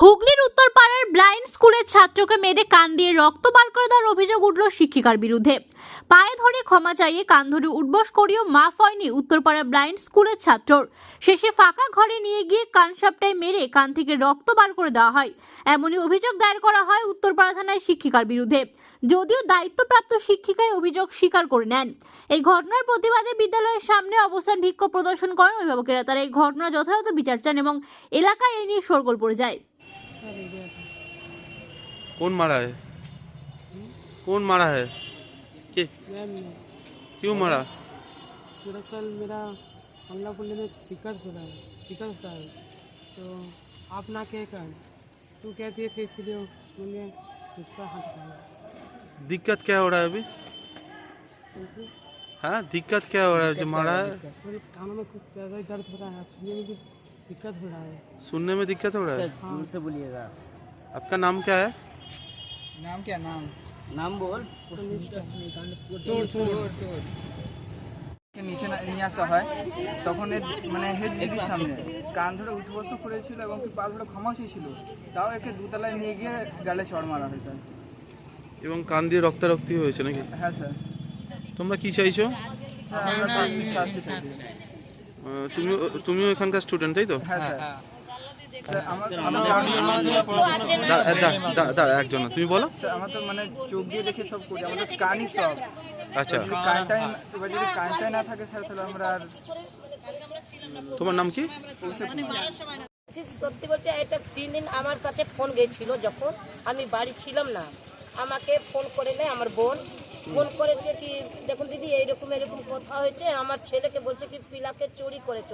হুগলির উত্তরপাড়ার ব্লাইন্ড স্কুলের ছাত্রকে মেরে কান দিয়ে রক্ত বার করে দেওয়ার অভিযোগ উঠল শিক্ষিকার বিরুদ্ধে। পায়ে ধরে ক্ষমা চাইয়ে কান ধরে উঠবস করিয়েও মাফ হয়নি উত্তরপাড়া ব্লাইন্ড স্কুলের ছাত্রর শেষে ফাঁকা ঘরে নিয়ে গিয়ে কান সাপটায় মেরে কান থেকে রক্ত বার করে দেওয়া হয়। এমনই অভিযোগ দায়ের করা হয় উত্তরপাড়া থানায় শিক্ষিকার বিরুদ্ধে। যদিও দায়িত্বপ্রাপ্ত শিক্ষিকায় অভিযোগ স্বীকার করে নেন। এই ঘটনার প্রতিবাদে বিদ্যালয়ের সামনে অবস্থান বিক্ষোভ প্রদর্শন করেন অভিভাবকেরা। তারা এই ঘটনা যথাযথ বিচার চান এবং এলাকায় এ নিয়ে সরগোল পড়ে যায়। कौन मारा है? कौन मारा है? कि? क्यों मारा? दरअसल मेरा हमला खुलने में दिक्कत हो रहा है दिक्कत होता है। तो आप ना कह कर तू कहती थे इसलिए मैंने उसका हाथ उठाया। दिक्कत क्या हो रहा है अभी? हाँ दिक्कत क्या हो रहा है? जो मारा है मेरे में कुछ ज़्यादा दर्द हो रहा है भी दिक्कत हो रहा है सुनने में दिक्कत हो रहा है हाँ दूर से बोलिएगा आपका नाम क्या है नाम क्या नाम नाम बोल চোর চোর কে নিচে না- নিয়ে আসা হয় তখন এর মানে হেড দিদির সামনে কান ধরে উঠবস করেছিল এবং কি পা ধরে ক্ষমা চেয়েছিল তাও একে দুতলায় নিয়ে গিয়ে গালে চড় মারা হয় স্যার এবং কান দিয়ে রক্তারক্তি হয়েছে নাকি হ্যাঁ স্যার তোমরা কি চাইছো স্যার আমরা শাস্তি শাস্তি আহ, তুমিও তুমিও এখানকার স্টুডেন্ট তাই তো? হ্যাঁ স্যার। একজন তুমি বলো। স্যার, আমার তো মানে চোখ দিয়ে দেখে সব করি আমাদের কানই সব। আচ্ছা। কানটাই এবার যদি কানটাই না থাকে স্যার তাহলে আমরা আর তোমার নাম কি? সত্যি বলছে এটা তিন দিন আমার কাছে ফোন গেছিল যখন আমি বাড়ি ছিলাম না। আমাকে ফোন করে নেয় আমার বোন। ফোন করেছে কি দেখুন দিদি এইরকম এরকম কথা হয়েছে। আমার ছেলেকে বলছে কি পিলাকে চুরি করেছ।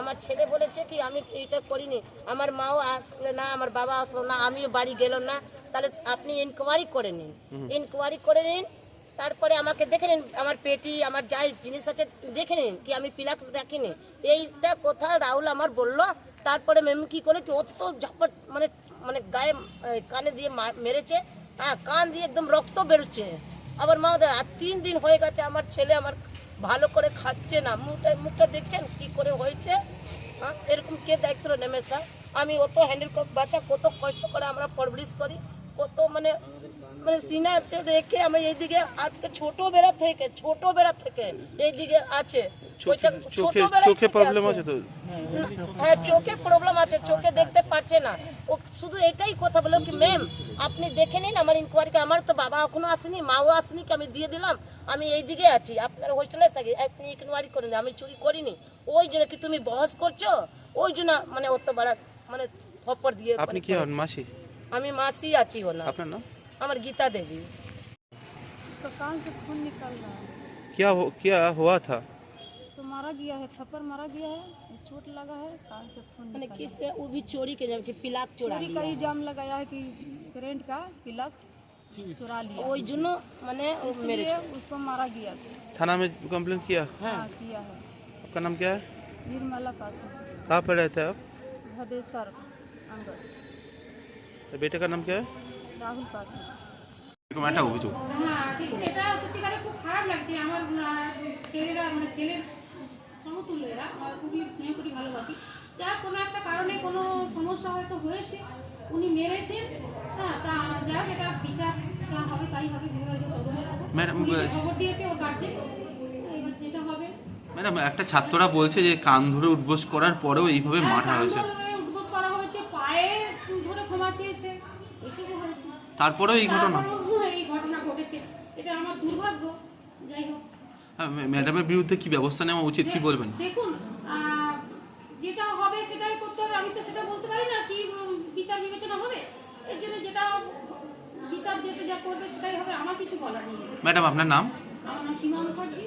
আমার ছেলে বলেছে কি আমি এইটা করিনি। আমার মাও আসলে না আমার বাবা আসলো না আমিও বাড়ি গেলাম না। তাহলে আপনি ইনকোয়ারি করে নিন। ইনকোয়ারি করে নিন। তারপরে আমাকে দেখে নিন আমার পেটি আমার যা জিনিস আছে দেখে নিন কি আমি পিলাক রাখিনি এইটা কথা রাহুল আমার বলল। তারপরে ম্যাম কি করে কি অত ঝাপট মানে মানে গায়ে কানে দিয়ে মেরেছে। হ্যাঁ কান দিয়ে একদম রক্ত বেরোচ্ছে। আবার মা তিন দিন হয়ে গেছে, আমার ছেলে আমার ভালো করে খাচ্ছে না। মুখটা মুখটা দেখছেন কি করে হয়েছে? হ্যাঁ এরকম কে দায়িত্ব নেমে স্যার? আমি অত হ্যান্ডেল বাচ্চা কত কষ্ট করে আমরা পরবরিশ করি, কত মানে মানে সিনাতে রেখে আমি এইদিকে আজকে ছোটবেলা থেকে ছোটবেলা থেকে এইদিকে আছে। চোখে চোখে প্রবলেম আছে। তো? হ্যাঁ চোখে প্রবলেম আছে চোখে দেখতে পাচ্ছে না। ও শুধু এটাই কথা বলো কি ম্যাম আপনি দেখে নিন আমার ইনকোয়ারি আমার তো বাবা এখনও আসেনি মাও আসেনি কি আমি দিয়ে দিলাম আমি এইদিকে আছি। আপনার হোস্টেলে থাকি আপনি ইনকোয়ারি করেন আমি চুরি করিনি। ওই জন্য কি তুমি বহস করছ? ওই জন্য মানে অত বড় মানে থপ্পড় দিয়ে আপনি কি হন মাসি? আমি মাসি আছি ও না আপনার নাম? हमारे गीता देवी। उसका कान से खून निकल रहा है। क्या हो क्या हुआ था? उसको मारा गया है थप्पर मारा गया है चोट लगा है कान से खून निकल किसने वो भी चोरी के जब कि पिलाक चोरा चोरी का ही जाम लगाया है कि करेंट का पिलाक चुरा लिया। वही जुनो मैंने इसलिए उसको मारा गया था। थाना में कंप्लेन किया? हाँ, हाँ किया है। आपका नाम क्या है? निर्मला कहाँ पर रहते हैं आप? भदेसर अंगस बेटे का नाम क्या है? রাহুল একটা দেখুন হ্যাঁ, এটা খুব খারাপ লাগছে। আমার ছেলেরা মানে এরা খুবই ভালোবাসি। কোনো একটা কারণে কোনো সমস্যা হয়তো হয়েছে। উনি মেরেছেন। হ্যাঁ তা যাক এটা যা হবে তাই হবে খবর। দিয়েছে ও যেটা হবে। ম্যাডাম একটা ছাত্ররা বলছে যে কান ধরে উদ্বোস করার পরেও এইভাবে হ্যাঁ, মারা হয়েছে। করা হয়েছে পায়ে ধরে ক্ষমা চেয়েছে। এসবও হয়েছে। তারপরেও এই ঘটনা? এই ঘটনা ঘটেছে। এটা আমার দুর্ভাগ্য। যাই হোক। হ্যাঁ, ম্যাডামের বিরুদ্ধে কি ব্যবস্থা নেওয়া উচিত কি বলবেন? দেখুন যেটা হবে সেটাই করতে হবে। আমি তো সেটা বলতে পারি না কি বিচার বিবেচনা হবে। এর জন্য যেটা বিচার যেটা যা করবে সেটাই হবে। আমার কিছু বলার নেই। ম্যাডাম আপনার নাম? আমার নাম সীমা মুখার্জি।